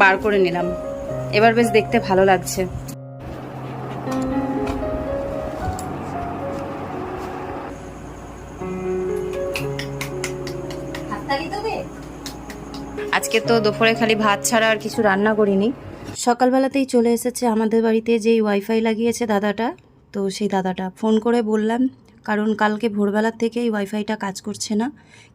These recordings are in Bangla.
বার করে নিলাম। এবার বেশ দেখতে ভালো লাগছে। আজকে তো দুপুরে খালি ভাত ছাড়া আর কিছু রান্না করিনি। সকালবেলাতেই চলে এসেছে আমাদের বাড়িতে যেই ওয়াইফাই লাগিয়েছে দাদাটা। তো সেই দাদাটা ফোন করে বললাম কারণ কালকে ভোরবেলার থেকেই ওয়াইফাইটা কাজ করছে না।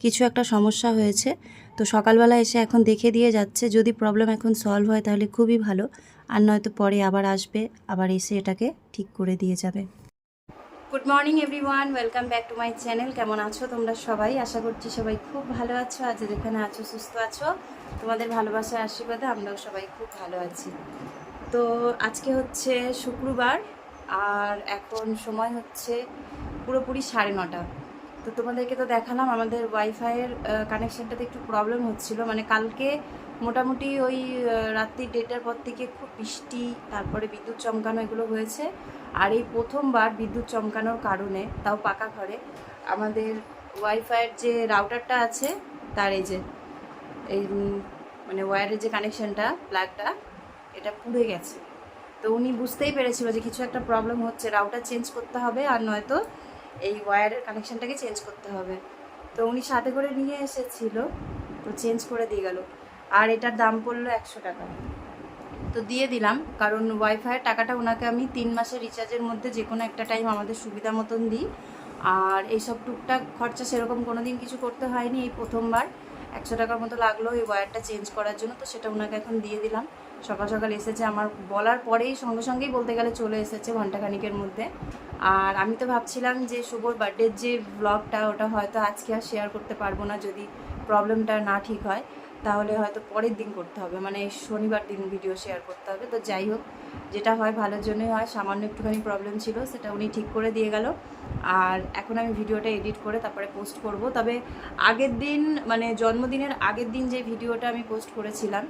কিছু একটা সমস্যা হয়েছে। তো সকালবেলা এসে এখন দেখে দিয়ে যাচ্ছে, যদি প্রবলেম এখন সলভ হয় তাহলে খুবই ভালো। আর নয়তো পরে আবার আসবে, আবার এসে এটাকে ঠিক করে দিয়ে যাবে। Good morning everyone welcome back to my channel কেমন আছো তোমরা সবাই? আশা করছি সবাই খুব ভালো আছো। আজ যেখানে আছো, সুস্থ আছো। তোমাদের ভালোবাসার আশীর্বাদে আমরাও সবাই খুব ভালো আছি। তো আজকে হচ্ছে শুক্রবার, আর এখন সময় হচ্ছে পুরোপুরি সাড়ে নটা। তো তোমাদেরকে তো দেখালাম, আমাদের ওয়াইফাইয়ের কানেকশানটাতে একটু প্রবলেম হচ্ছিল। মানে কালকে মোটামুটি ওই রাত্রি দেড়টার পর থেকে খুব বৃষ্টি, তারপরে বিদ্যুৎ চমকানো এগুলো হয়েছে। আর এই প্রথমবার বিদ্যুৎ চমকানোর কারণে, তাও পাকা ঘরে, আমাদের ওয়াইফাইয়ের যে রাউটারটা আছে, তার এই যে, এই মানে ওয়্যারের যে কানেকশানটা প্লাগটা এটা পুড়ে গেছে। তো উনি বুঝতেই পেরেছিল যে কিছু একটা প্রবলেম হচ্ছে রাউটার চেঞ্জ করতে হবে, আর নয়তো এই ওয়্যারের কানেকশনটাকে চেঞ্জ করতে হবে। তো উনি সাথে করে নিয়ে এসেছিল, তো চেঞ্জ করে দিয়ে গেল। আর এটার দাম পড়ল একশো টাকা। তো দিয়ে দিলাম, কারণ ওয়াইফাইয়ের টাকাটা ওনাকে আমি তিন মাসের রিচার্জের মধ্যে যে কোনো একটা টাইম আমাদের সুবিধা মতন দিই। আর এইসব টুকটাক খরচা সেরকম কোনো দিন কিছু করতে হয়নি। এই প্রথমবার একশো টাকার মতো লাগল এই ওয়্যারটা চেঞ্জ করার জন্য, তো সেটা ওনাকে এখন দিয়ে দিলাম। সকাল সকাল এসেছে। আমার বলার পরেই সঙ্গে সঙ্গেই বলতে গেলে চলে এসেছে ঘন্টাখানিকের মধ্যে। আর আমি তো ভাবছিলাম যে শুভর বার্থডের যে ব্লগটা ওটা হয়তো আজকে আর শেয়ার করতে পারব না যদি প্রবলেমটা না ঠিক হয়। তাহলে হয়তো পরের দিন করতে হবে। মানে শনিবার দিন ভিডিও শেয়ার করতে হবে। তো যাই হোক, যেটা হয় ভালোর জন্যই হয়। সামান্য একটুখানি প্রবলেম ছিল, সেটা উনি ঠিক করে দিয়ে গেল। আর এখন আমি ভিডিওটা এডিট করে তারপরে পোস্ট করব। তবে আগের দিন মানে জন্মদিনের আগের দিন যে ভিডিওটা আমি পোস্ট করেছিলাম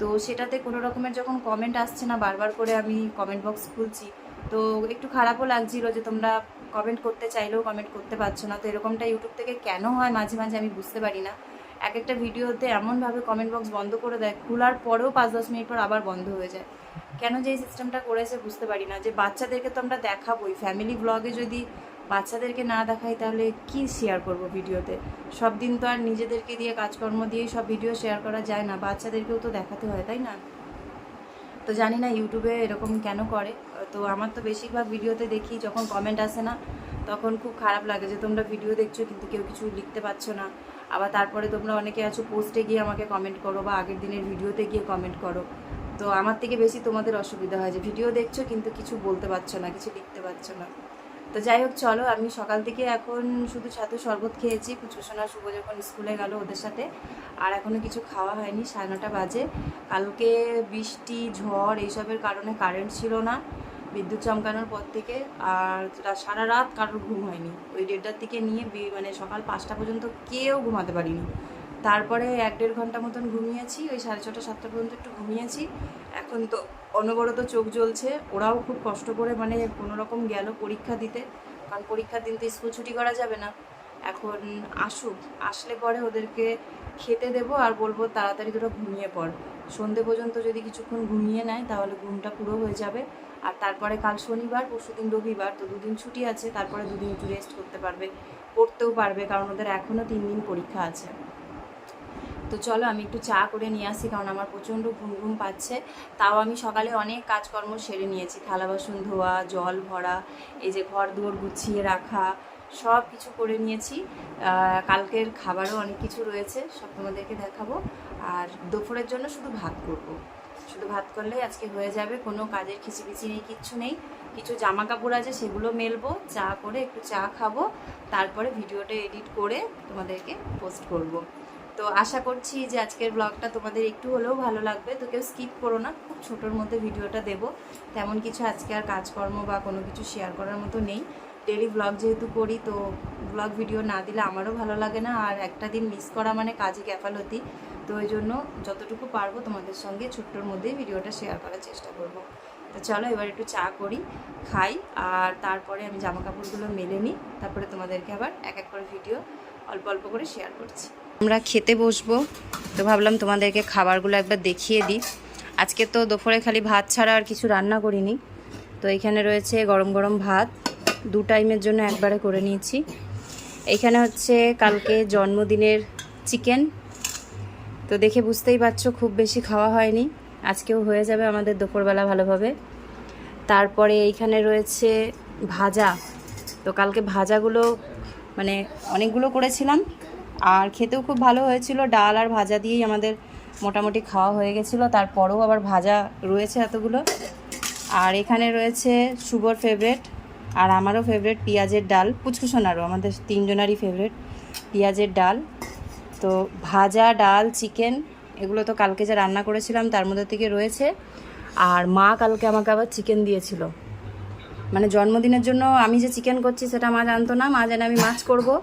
তো সেটাতে কোনো রকমের যখন কমেন্ট আসছে না, বারবার করে আমি কমেন্ট বক্স খুলছি, তো একটু খারাপও লাগছিল যে তোমরা কমেন্ট করতে চাইলেও কমেন্ট করতে পারছ না। তো এরকমটা ইউটিউব থেকে কেন হয় মাঝে মাঝে আমি বুঝতে পারি না। এক একটা ভিডিওতে এমনভাবে কমেন্ট বক্স বন্ধ করে দেয়, খোলার পরেও পাঁচ দশ মিনিট পর আবার বন্ধ হয়ে যায়। কেন যে এই সিস্টেমটা করেছে বুঝতে পারি না। যে বাচ্চাদেরকে তো আমরা দেখাবোই। ফ্যামিলি ব্লগে যদি বাচ্চাদেরকে না দেখাই তাহলে কি শেয়ার করব ভিডিওতে? সব দিন তো আর নিজেদেরকে দিয়ে কাজকর্ম দিয়েই সব ভিডিও শেয়ার করা যায় না। বাচ্চাদেরকেও তো দেখাতে হয়, তাই না? তো জানি না ইউটিউবে এরকম কেন করে। তো আমার তো বেশিরভাগ ভিডিওতে দেখি, যখন কমেন্ট আসে না, তখন খুব খারাপ লাগে যে তোমরা ভিডিও দেখছ কিন্তু কেউ কিছু লিখতে পারছ না। আবার তারপরে তোমরা অনেকে আছো পোস্টে গিয়ে আমাকে কমেন্ট করো বা আগের দিনের ভিডিওতে গিয়ে কমেন্ট করো। তো আমার থেকে বেশি তোমাদের অসুবিধা হয় যে ভিডিও দেখছ কিন্তু কিছু বলতে পারছ না, কিছু লিখতে পারছ না। তো যাই হোক, চলো, আমি সকাল থেকে এখন শুধু ছাতু শরবত খেয়েছি পুচুসোনা শুভ যখন স্কুলে গেল ওদের সাথে, আর এখনও কিছু খাওয়া হয়নি, সাড়ে নটা বাজে। কালকে বৃষ্টি, ঝড়, এইসবের কারণে কারেন্ট ছিল না, বিদ্যুৎ চমকানোর পর থেকে, আর সারা রাত কারোর ঘুম হয়নি। ওই দেড়টার থেকে নিয়ে মানে সকাল পাঁচটা পর্যন্ত কেউ ঘুমাতে পারিনি। তারপরে এক দেড় ঘণ্টা মতন ঘুমিয়েছি, ওই সাড়ে ছটা, সাতটা পর্যন্ত একটু ঘুমিয়েছি। এখন তো অনবরত চোখ জ্বলছে, ওরাও খুব কষ্ট করে মানে কোনো রকম গেল পরীক্ষা দিতে, কারণ পরীক্ষার দিন তো স্কুল ছুটি করা যাবে না। এখন আসুক, আসলে পরে ওদেরকে খেতে দেবো আর বলব তাড়াতাড়ি তোরা ঘুমিয়ে পড়। সন্ধে পর্যন্ত যদি কিছুক্ষণ ঘুমিয়ে নেয়, তাহলে ঘুমটা পুরো হয়ে যাবে। আর তারপরে কাল শনিবার পরশুদিন রবিবার, তো দুদিন ছুটি আছে, তারপরে দুদিন একটু রেস্ট করতে পারবে পড়তেও পারবে, কারণ ওদের এখনও তিন দিন পরীক্ষা আছে। তো চলো আমি একটু চা করে নিয়ে আসি, কারণ আমার প্রচণ্ড ঘুম ঘুম পাচ্ছে। তাও আমি সকালে অনেক কাজকর্ম সেরে নিয়েছি। থালা বাসন ধোয়া, জল ভরা, এই যে ঘর দুয়ার গুছিয়ে রাখা, সব কিছু করে নিয়েছি। কালকের খাবারও অনেক কিছু রয়েছে, সব তোমাদেরকে দেখাবো। আর দুপুরের জন্য শুধু ভাত করব। শুধু ভাত করলেই আজকে হয়ে যাবে, কোনো কাজের খিচিবিচি নেই, কিচ্ছু নেই। কিছু জামা কাপড় আছে, সেগুলো মেলবো, চা করে একটু চা খাব। তারপরে ভিডিওটা এডিট করে তোমাদেরকে পোস্ট করব। তো আশা করছি যে আজকের ব্লগটা তোমাদের একটু হলেও ভালো লাগবে। তো কেউ স্কিপ করো না, খুব ছোটোর মধ্যে ভিডিওটা দেব। তেমন কিছু আজকে আর কাজকর্ম বা কোনো কিছু শেয়ার করার মতো নেই। ডেলি ব্লগ যেহেতু করি, তো ব্লগ ভিডিও না দিলে আমারও ভালো লাগে না। আর একটা দিন মিস করা মানে কাজে গ্যাফালতি তো ওই জন্য যতটুকু পারব তোমাদের সঙ্গে ছোট্টর মধ্যেই ভিডিওটা শেয়ার করার চেষ্টা করব। তো চলো এবার একটু চা করি, খাই, আর তারপরে আমি জামা কাপড়গুলো মেলে নিই। তারপরে তোমাদেরকে আবার এক এক করে ভিডিও অল্প অল্প করে শেয়ার করছি। আমরা খেতে বসবো, তো ভাবলাম তোমাদেরকে খাবারগুলো একবার দেখিয়ে দিই। আজকে তো দুপুরে খালি ভাত ছাড়া আর কিছু রান্না করিনি। তো এখানে রয়েছে গরম গরম ভাত, দু টাইমের জন্য একবারে করে নিয়েছি। এইখানে হচ্ছে কালকে জন্মদিনের চিকেন, তো দেখে বুঝতেই পারছ খুব বেশি খাওয়া হয়নি। আজকেও হয়ে যাবে আমাদের দুপুরবেলা ভালোভাবে। তারপরে এইখানে রয়েছে ভাজা, তো কালকে ভাজাগুলো মানে অনেকগুলো করেছিলাম আর খেতেও খুব ভালো হয়েছিল। ডাল আর ভাজা দিয়েই আমাদের মোটামুটি খাওয়া হয়ে গেছিল। তারপরেও আবার ভাজা রয়েছে এতগুলো। আর এখানে রয়েছে শুভর ফেভারেট আর আমারও ফেভারেট পেঁয়াজের ডাল। পুচকুসোনারও আমাদের তিনজনারই ফেভারেট পেঁয়াজের ডাল। তো ভাজা, ডাল, চিকেন এগুলো তো কালকে যা রান্না করেছিলাম তার মধ্যে থেকে রয়েছে। আর মা কালকে আমাকে আবার চিকেন দিয়েছিল। মানে জন্মদিনের জন্য আমি যে চিকেন করছি সেটা মা জানতো না, মা জানে আমি মাছ করব।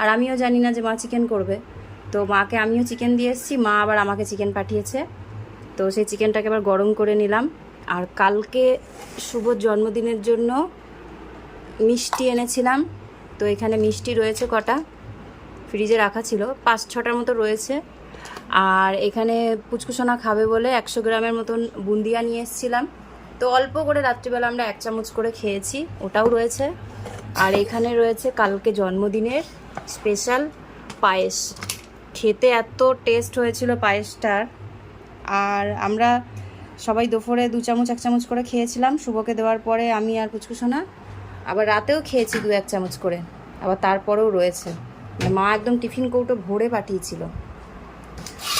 আর আমিও জানি না যে মা চিকেন করবে। তো মাকে আমিও চিকেন দিয়ে এসেছি, মা আবার আমাকে চিকেন পাঠিয়েছে। তো সেই চিকেনটাকে আবার গরম করে নিলাম। আর কালকে শুভ জন্মদিনের জন্য মিষ্টি এনেছিলাম। তো এখানে মিষ্টি রয়েছে কটা। ফ্রিজে রাখা ছিল, পাঁচ ছটার মতো রয়েছে। আর এখানে পুচকুসোনা খাবে বলে একশো গ্রামের মতন বুন্দিয়া নিয়ে এসেছিলাম। তো অল্প করে রাত্রিবেলা আমরা এক চামচ করে খেয়েছি, ওটাও রয়েছে। আর এখানে রয়েছে কালকে জন্মদিনের স্পেশাল পায়েস। খেতে এত টেস্ট হয়েছিল পায়েসটার। আর আমরা সবাই দুপুরে দু চামচ, এক চামচ করে খেয়েছিলাম। শুভকে দেওয়ার পরে আমি আর পুচকুসোনা আবার রাতেও খেয়েছি দু, এক চামচ করে। আবার তারপরেও রয়েছে। মানে মা একদম টিফিন কৌটো ভরে পাঠিয়েছিল।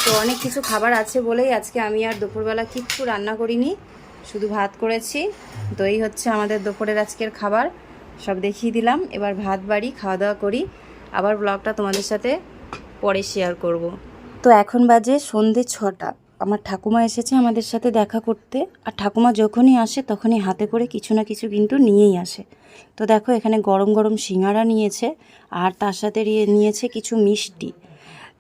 তো অনেক কিছু খাবার আছে বলেই আজকে আমি আর দুপুরবেলা কিচ্ছু রান্না করিনি। শুধু ভাত করেছি। তো এই হচ্ছে আমাদের দুপুরের আজকের খাবার। সব দেখিয়ে দিলাম। এবার ভাত, বাড়ি, খাওয়া দাওয়া করি। আবার ব্লগটা তোমাদের সাথে পরে শেয়ার করব। তো এখন বাজে সন্ধে ছটা। আমার ঠাকুমা এসেছে আমাদের সাথে দেখা করতে। আর ঠাকুমা যখনই আসে, তখনই হাতে করে কিছু না কিছু কিন্তু নিয়েই আসে। তো দেখো, এখানে গরম গরম সিঙ্গারা নিয়েছে আর তার সাথে নিয়ে- নিয়েছে কিছু মিষ্টি।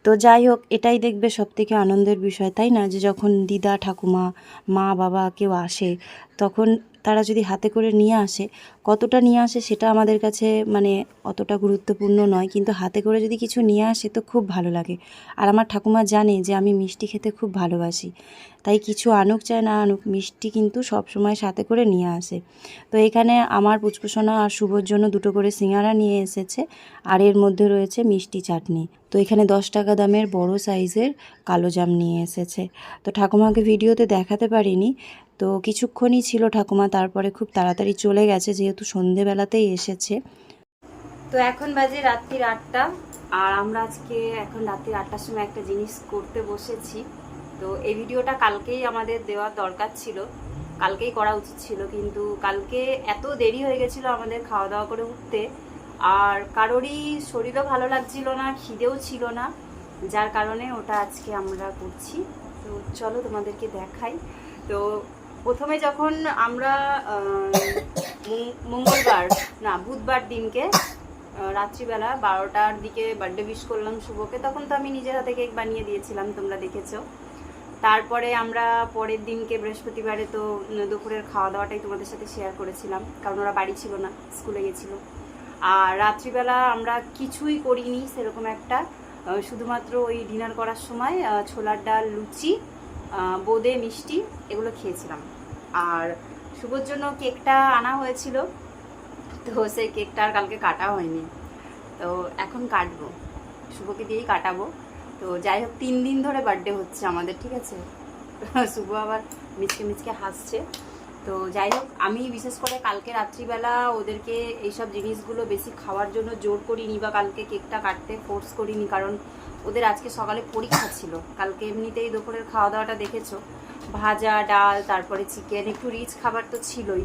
তো যাই হোক, এটাই দেখবে সব থেকে আনন্দের বিষয়, তাই না? যে যখন দিদা, ঠাকুমা, মা, বাবা কেউ আসে, তখন তারা যদি হাতে করে নিয়ে আসে, কতটা নিয়ে আসে সেটা আমাদের কাছে মানে অতটা গুরুত্বপূর্ণ নয়। কিন্তু হাতে করে যদি কিছু নিয়ে আসে তো খুব ভালো লাগে। আর আমার ঠাকুমা জানে যে আমি মিষ্টি খেতে খুব ভালোবাসি। তাই কিছু আনুক চায় না আনুক, মিষ্টি কিন্তু সব সময় সাথে করে নিয়ে আসে। তো এখানে আমার পুচকুসোনা আর শুভর জন্য দুটো করে সিঙ্গারা নিয়ে এসেছে। আর এর মধ্যে রয়েছে মিষ্টি চাটনি। তো এখানে দশ টাকা দামের বড় সাইজের কালো জাম নিয়ে এসেছে। তো ঠাকুমাকে ভিডিওতে দেখাতে পারিনি। তো কিছুক্ষণই ছিল ঠাকুমা, তারপরে খুব তাড়াতাড়ি চলে গেছে, যেহেতু সন্ধেবেলাতেই এসেছে। তো এখন বাজে রাত্রির আটটা, আর আমরা আজকে এখন রাত্রির আটটার সময় একটা জিনিস করতে বসেছি। তো এই ভিডিওটা কালকেই আমাদের দেওয়ার দরকার ছিল, কালকেই করা উচিত ছিল, কিন্তু কালকে এত দেরি হয়ে গেছিল আমাদের খাওয়া দাওয়া করে উঠতে, আর কারোরই শরীরও ভালো লাগছিল না, খিদেও ছিল না, যার কারণে ওটা আজকে আমরা করছি। তো চলো তোমাদেরকে দেখাই। তো প্রথমে যখন আমরা মঙ্গলবার, না, বুধবার দিনকে রাত্রিবেলা বারোটার দিকে বার্থডে উইশ করলাম শুভকে, তখন তো আমি নিজের হাতে কেক বানিয়ে দিয়েছিলাম, তোমরা দেখেছ। তারপরে আমরা পরের দিনকে বৃহস্পতিবারে তো দুপুরের খাওয়া দাওয়াটাই তোমাদের সাথে শেয়ার করেছিলাম, কারণ ওরা বাড়ি ছিল না, স্কুলে গেছিল। আর রাত্রিবেলা আমরা কিছুই করিনি, সেরকম একটা শুধুমাত্র ওই ডিনার করার সময় ছোলার ডাল, লুচি বোঁদে মিষ্টি এগুলো খেয়েছিলাম। আর শুভর জন্য কেকটা আনা হয়েছিল, তো সেই কেকটা আর কালকে কাটা হয়নি। তো এখন কাটবো, শুভকে দিয়েই কাটাবো। তো যাই হোক, তিন দিন ধরে বার্থডে হচ্ছে আমাদের, ঠিক আছে? শুভ আবার মিচকে মিচকে হাসছে। তো যাই হোক, আমি বিশেষ করে কালকে রাত্রিবেলা ওদেরকে এইসব জিনিসগুলো বেশি খাওয়ার জন্য জোর করিনি বা কালকে কেকটা কাটতে ফোর্স করিনি, কারণ ওদের আজকে সকালে পরীক্ষা ছিল। কালকে এমনিতেই দুপুরের খাওয়া দাওয়াটা দেখেছ। ভাজা, ডাল, তারপরে চিকেন একটু রিচ খাবার তো ছিলই।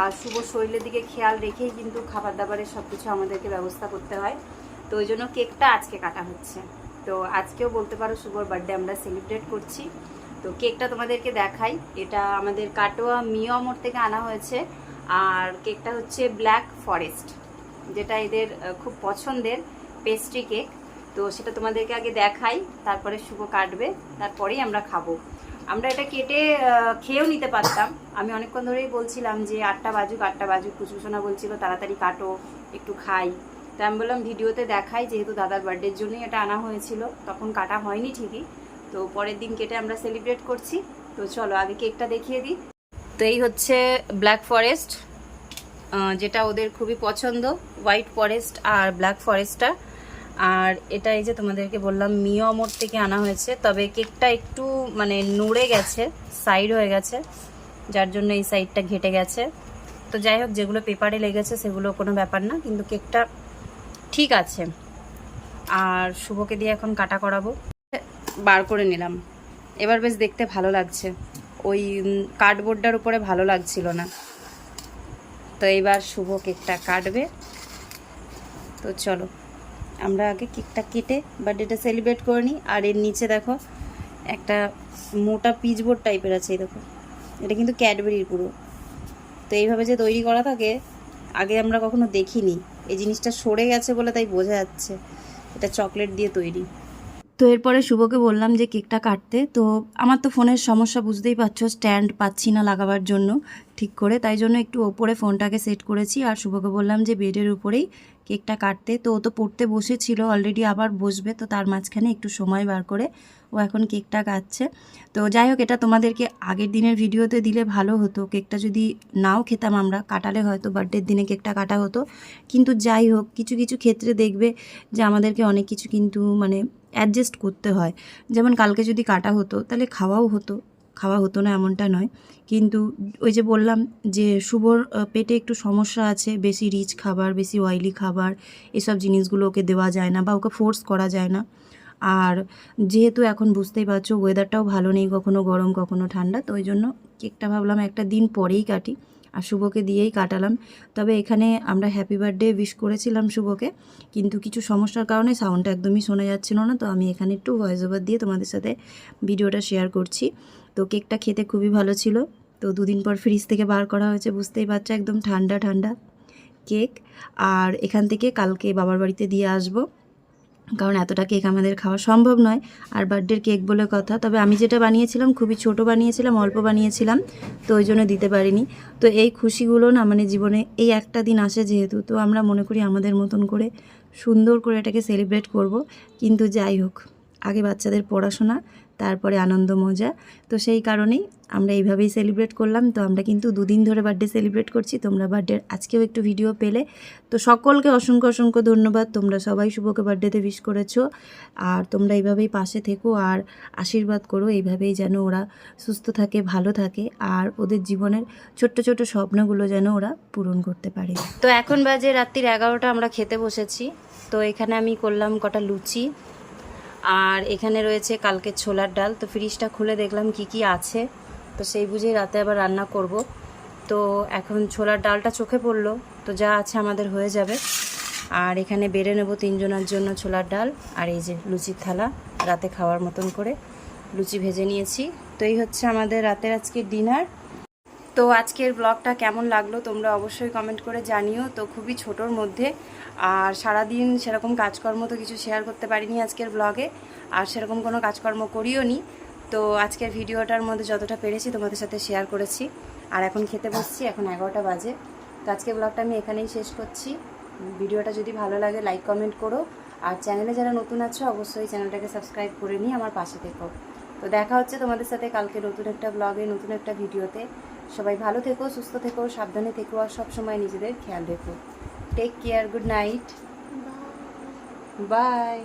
আর শুভ শরীরের দিকে খেয়াল রেখেই কিন্তু খাবার দাবারের সব কিছু আমাদেরকে ব্যবস্থা করতে হয়। তো ওই জন্য কেকটা আজকে কাটা হচ্ছে। তো আজকেও বলতে পারো শুভর বার্থডে আমরা সেলিব্রেট করছি। তো কেকটা তোমাদেরকে দেখাই। এটা আমাদের কাটোয়া মিয়ামোর থেকে আনা হয়েছে। আর কেকটা হচ্ছে ব্ল্যাক ফরেস্ট যেটা এদের খুব পছন্দের পেস্ট্রি কেক তো সেটা তোমাদেরকে আগে দেখাই, তারপরে শুভ কাটবে, তারপরেই আমরা খাব। আমরা এটা কেটে খেয়েও নিতে পারতাম। আমি অনেকক্ষণ ধরেই বলছিলাম যে আটটা বাজুক আটটা বাজুক কুচুসোনা বলছিল, তাড়াতাড়ি কাটো, একটু খাই। তো আমি বললাম ভিডিওতে দেখাই, যেহেতু দাদার বার্থডের জন্যই এটা আনা হয়েছিল, তখন কাটা হয়নি ঠিকই। তো পরের দিন কেটে আমরা সেলিব্রেট করছি। তো চলো, আগে কেকটা দেখিয়ে দিই। তো এই হচ্ছে ব্ল্যাক ফরেস্ট যেটা ওদের খুবই পছন্দ হোয়াইট ফরেস্ট আর ব্ল্যাক ফরেস্টটা আর এটা এই যে তোমাদেরকে বললাম মিয়মোর থেকে আনা হয়েছে। তবে কেকটা একটু মানে নড়ে গেছে সাইড হয়ে গেছে, যার জন্য এই সাইডটা ঘেটে গেছে। তো যাই হোক, যেগুলো পেপারে লেগেছে সেগুলো কোনো ব্যাপার না, কিন্তু কেকটা ঠিক আছে। আর শুভকে দিয়ে এখন কাটা করাবো। বার করে নিলাম। এবার বেশ দেখতে ভালো লাগছে। ওই কার্ডবোর্ডটার উপরে ভালো লাগছিল না। তো এইবার শুভ কেকটা কাটবে। তো চলো। আমরা আগে কেকটা কেটে বার্থডেটা সেলিব্রেট করে নিই আর এর নিচে দেখো, একটা মোটা পিচবোর্ড টাইপের আছে, এই দেখো। এটা কিন্তু ক্যাডবেরির পুরো। তো এইভাবে যে তৈরি করা থাকে, আগে আমরা কখনো দেখিনি। এই জিনিসটা সরে গেছে বলে তাই বোঝা যাচ্ছে। এটা চকলেট দিয়ে তৈরি। তো এরপরে শুভকে বললাম যে কেকটা কাটতে। তো আমার তো ফোনের সমস্যা, বুঝতেই পারছ স্ট্যান্ড পাচ্ছি না লাগাবার জন্য ঠিক করে। তাই জন্য একটু ওপরে ফোনটাকে সেট করেছি। আর শুভকে বললাম যে বেডের উপরেই কেকটা কাটতে। তো ও তো পড়তে বসেছিল অলরেডি আবার বসবে, তো তার মাঝখানে একটু সময় বার করে ও এখন কেকটা কাটছে। তো যাই হোক, এটা তোমাদেরকে আগের দিনের ভিডিওতে দিলে ভালো হতো। কেকটা যদি নাও খেতাম আমরা, কাটালে হয়তো বার্থডের দিনে কেকটা কাটা হতো। কিন্তু যাই হোক, কিছু কিছু ক্ষেত্রে দেখবে যে আমাদেরকে অনেক কিছু কিন্তু মানে অ্যাডজাস্ট করতে হয়। যেমন কালকে যদি কাটা হতো, তাহলে খাওয়াও হতো। খাওয়া হতো না এমনটা নয়। কিন্তু ওই যে বললাম যে শুভর পেটে একটু সমস্যা আছে, বেশি রিচ খাবার, বেশি অয়েলি খাবার, এসব জিনিসগুলো ওকে দেওয়া যায় না বা ওকে ফোর্স করা যায় না। আর যেহেতু এখন বুঝতেই পারছ ওয়েদারটাও ভালো নেই, কখনো গরম, কখনো ঠান্ডা, তো ওই জন্য কেকটা ভাবলাম একটা দিন পরেই কাটি আর শুভকে দিয়েই কাটালাম। তবে এখানে আমরা হ্যাপি বার্থডে উইশ করেছিলাম শুভকে, কিন্তু কিছু সমস্যার কারণে সাউন্ডটা একদমই শোনা যাচ্ছিল না, তো আমি এখানে একটু ভয়েস ওভার দিয়ে তোমাদের সাথে ভিডিওটা শেয়ার করছি। তো কেকটা খেতে খুবই ভালো ছিল। তো দুদিন পর ফ্রিজ থেকে বার করা হয়েছে, বুঝতেই পারছ, একদম ঠান্ডা ঠান্ডা কেক। আর এখান থেকে কালকে বাবার বাড়িতে দিয়ে আসব। কারণ এতটা কেক আমাদের খাওয়া সম্ভব নয়, আর বার্থডের কেক বলে কথা। তবে আমি যেটা বানিয়েছিলাম, খুবই ছোট বানিয়েছিলাম, অল্প বানিয়েছিলাম, তো ওই জন্য দিতে পারিনি। তো এই খুশিগুলো না মানে জীবনে এই একটা দিন আসে যেহেতু, তো আমরা মনে করি আমাদের মতন করে সুন্দর করে এটাকে সেলিব্রেট করব। কিন্তু যাই হোক, আগে বাচ্চাদের পড়াশোনা তারপরে আনন্দ মজা। তো সেই কারণেই আমরা এইভাবেই সেলিব্রেট করলাম। তো আমরা কিন্তু দুদিন ধরে বার্থডে সেলিব্রেট করছি। তোমরা বার্থডের আজকেও একটু ভিডিও পেলে। তো সকলকে অসংখ্য অসংখ্য ধন্যবাদ। তোমরা সবাই শুভকে বার্থডেতে উইশ করেছ। আর তোমরা এইভাবেই পাশে থেকো আর আশীর্বাদ করো। এইভাবেই যেন ওরা সুস্থ থাকে, ভালো থাকে। আর ওদের জীবনের ছোট্ট ছোট স্বপ্নগুলো যেন ওরা পূরণ করতে পারে। তো এখন বাজে রাত্রির এগারোটা। আমরা খেতে বসেছি। তো এখানে আমি করলাম কটা লুচি। আর এখানে রয়েছে কালকে ছোলার ডাল। তো ফ্রিজটা খুলে দেখলাম কি কি আছে। তো সেই বুঝেই রাতে আবার রান্না করব। তো এখন ছোলার ডালটা চোখে পড়ল। তো যা আছে আমাদের হয়ে যাবে। আর এখানে বেড়ে নেব তিনজনের জন্য ছোলার ডাল আর এই যে লুচির থালা রাতে খাওয়ার মতন করে লুচি ভেজে নিয়েছি। তো এই হচ্ছে আমাদের রাতের আজকের ডিনার। তো আজকের ব্লগটা কেমন লাগল তোমরা অবশ্যই কমেন্ট করে জানিও। তো খুবই ছোটোর মধ্যে আর সারাদিন সেরকম কাজকর্ম তো কিছু শেয়ার করতে পারিনি আজকের ব্লগে আর সেরকম কোনো কাজকর্ম করিও নি। তো আজকের ভিডিওটার মধ্যে যতটা পেরেছি তোমাদের সাথে শেয়ার করেছি। আর এখন খেতে বসছি, এখন এগারোটা বাজে। তো আজকের ব্লগটা আমি এখানেই শেষ করছি। ভিডিওটা যদি ভালো লাগে লাইক কমেন্ট করো। আর চ্যানেলে যারা নতুন আছো, অবশ্যই চ্যানেলটাকে সাবস্ক্রাইব করে নিয়ে আমার পাশে থেকো। তো দেখা হচ্ছে তোমাদের সাথে কালকে নতুন একটা ব্লগে নতুন একটা ভিডিওতে সবাই ভালো থেকো, সুস্থ থেকো, সাবধানে থেকো, আর সবসময় নিজেদের খেয়াল রেখো। Take care good night bye